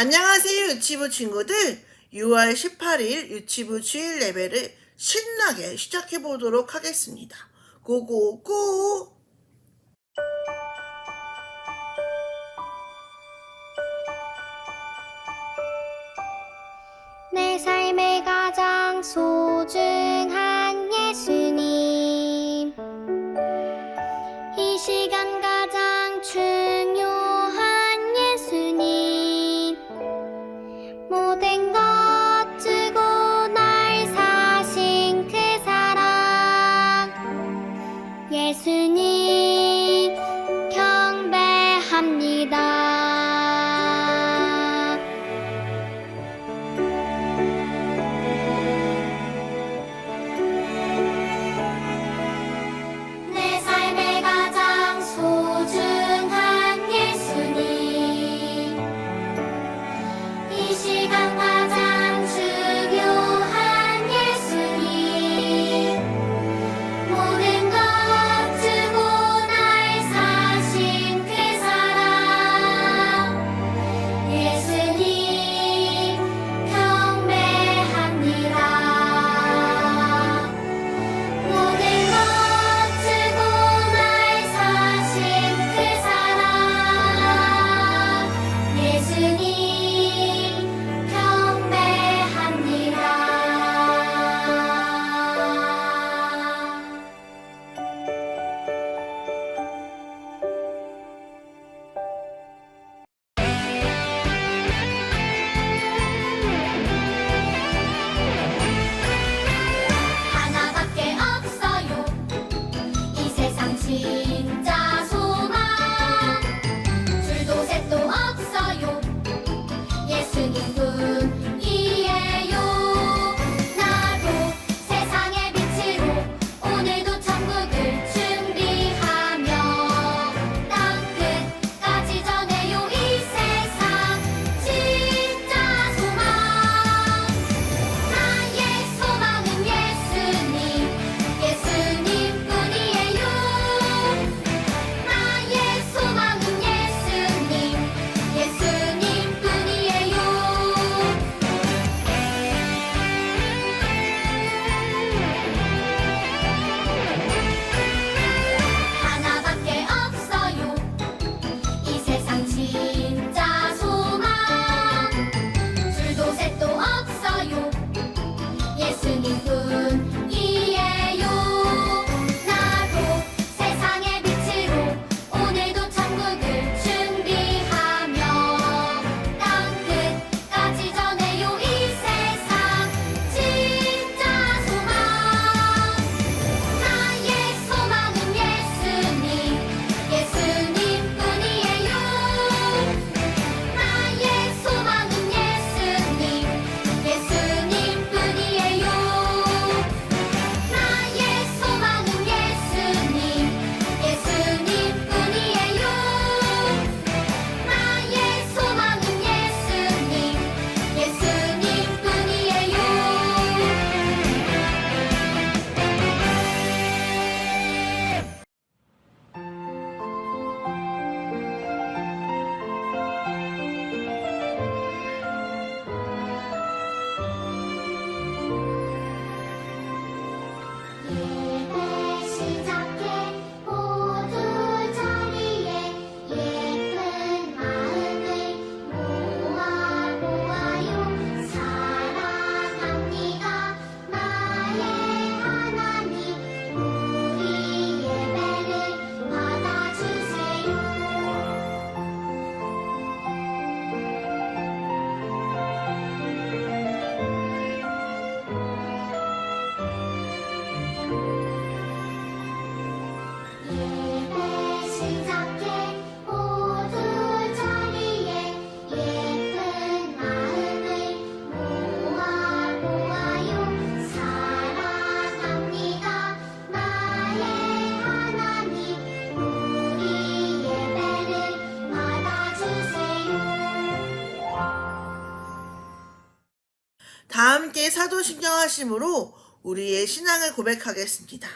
안녕하세요 유치부 친구들. 6월 18일 유치부 주일 레벨을 신나게 시작해 보도록 하겠습니다. 고고고! 내 삶의 가장 소중한 사도신경하심으로 우리의 신앙을 고백하겠습니다.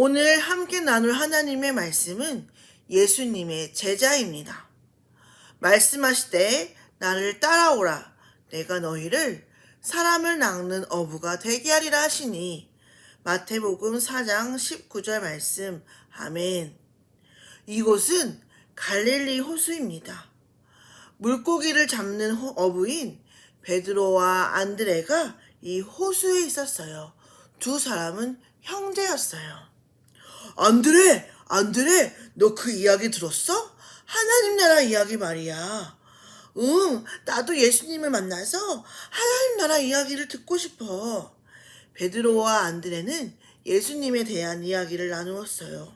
오늘 함께 나눌 하나님의 말씀은 예수님의 제자입니다. 말씀하시되 나를 따라오라 내가 너희를 사람을 낚는 어부가 되게 하리라 하시니 마태복음 4장 19절 말씀 아멘. 이곳은 갈릴리 호수입니다. 물고기를 잡는 호- 어부인 베드로와 안드레가 이 호수에 있었어요. 두 사람은 형제였어요. 안드레, 안드레, 너 그 이야기 들었어? 하나님 나라 이야기 말이야. 응, 나도 예수님을 만나서 하나님 나라 이야기를 듣고 싶어. 베드로와 안드레는 예수님에 대한 이야기를 나누었어요.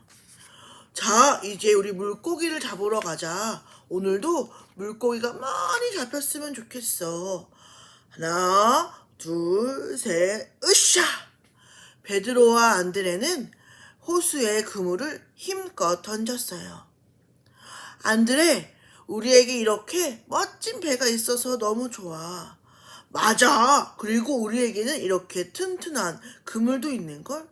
자, 이제 우리 물고기를 잡으러 가자. 오늘도 물고기가 많이 잡혔으면 좋겠어. 하나, 둘, 셋, 으쌰! 베드로와 안드레는 호수에 그물을 힘껏 던졌어요. 안드레, 우리에게 이렇게 멋진 배가 있어서 너무 좋아. 맞아. 그리고 우리에게는 이렇게 튼튼한 그물도 있는걸?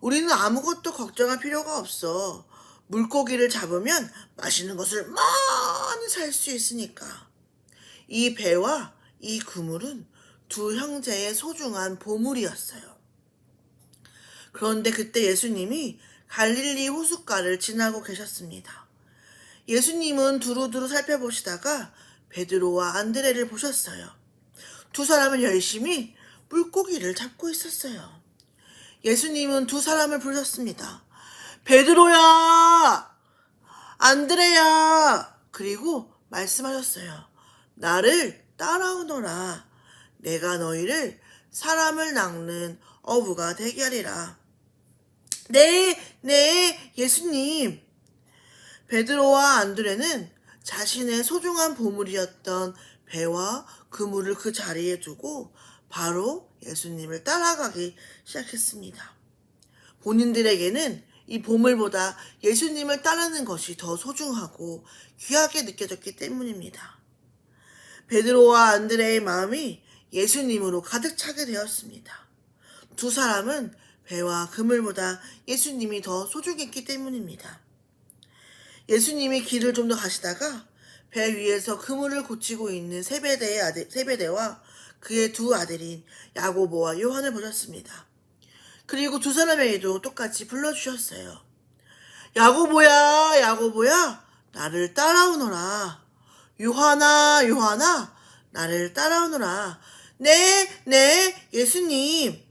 우리는 아무것도 걱정할 필요가 없어. 물고기를 잡으면 맛있는 것을 많이 살 수 있으니까. 이 배와 이 그물은 두 형제의 소중한 보물이었어요. 그런데 그때 예수님이 갈릴리 호숫가를 지나고 계셨습니다. 예수님은 두루두루 살펴보시다가 베드로와 안드레를 보셨어요. 두 사람은 열심히 물고기를 잡고 있었어요. 예수님은 두 사람을 부르셨습니다. 베드로야! 안드레야! 그리고 말씀하셨어요. 나를 따라오너라. 내가 너희를 사람을 낚는 어부가 되게 하리라. 네, 네, 예수님. 베드로와 안드레는 자신의 소중한 보물이었던 배와 그물을 그 자리에 두고 바로 예수님을 따라가기 시작했습니다. 본인들에게는 이 보물보다 예수님을 따르는 것이 더 소중하고 귀하게 느껴졌기 때문입니다. 베드로와 안드레의 마음이 예수님으로 가득 차게 되었습니다. 두 사람은 배와 그물보다 예수님이 더 소중했기 때문입니다. 예수님이 길을 좀 더 가시다가 배 위에서 그물을 고치고 있는 세베대의 아들, 세베대와 그의 두 아들인 야고보와 요한을 보셨습니다. 그리고 두 사람에게도 똑같이 불러주셨어요. 야고보야, 야고보야, 나를 따라오너라. 요하나, 요하나, 나를 따라오너라. 네, 네, 예수님.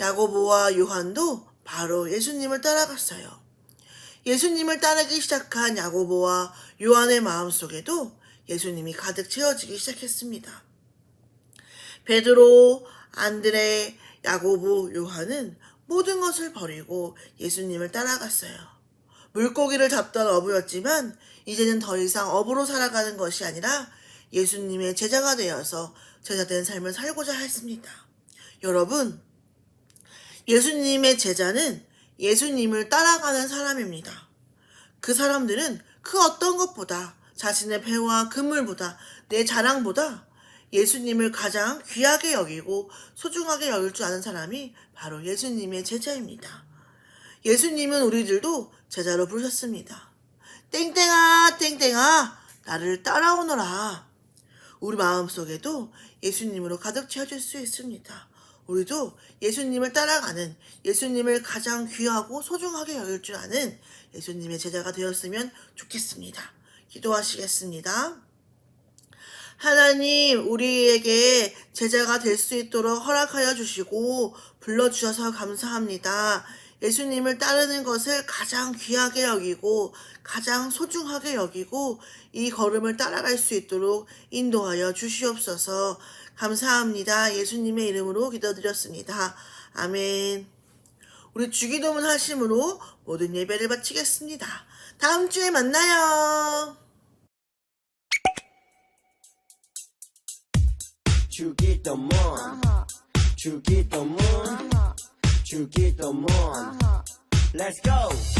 야고보와 요한도 바로 예수님을 따라갔어요. 예수님을 따르기 시작한 야고보와 요한의 마음속에도 예수님이 가득 채워지기 시작했습니다. 베드로, 안드레, 야고보, 요한은 모든 것을 버리고 예수님을 따라갔어요. 물고기를 잡던 어부였지만 이제는 더 이상 어부로 살아가는 것이 아니라 예수님의 제자가 되어서 제자된 삶을 살고자 했습니다. 여러분, 예수님의 제자는 예수님을 따라가는 사람입니다. 그 사람들은 그 어떤 것보다 자신의 배와 그물보다 내 자랑보다 예수님을 가장 귀하게 여기고 소중하게 여길 줄 아는 사람이 바로 예수님의 제자입니다. 예수님은 우리들도 제자로 부르셨습니다. 땡땡아, 땡땡아, 나를 따라오너라. 우리 마음속에도 예수님으로 가득 채워질 수 있습니다. 우리도 예수님을 따라가는 예수님을 가장 귀하고 소중하게 여길 줄 아는 예수님의 제자가 되었으면 좋겠습니다. 기도하시겠습니다. 하나님, 우리에게 제자가 될 수 있도록 허락하여 주시고 불러주셔서 감사합니다. 예수님을 따르는 것을 가장 귀하게 여기고 가장 소중하게 여기고 이 걸음을 따라갈 수 있도록 인도하여 주시옵소서. 감사합니다. 예수님의 이름으로 기도드렸습니다. 아멘. 우리 주기도문 하심으로 모든 예배를 바치겠습니다. 다음 주에 만나요. 주기도문 주기도문 주기도문 Let's go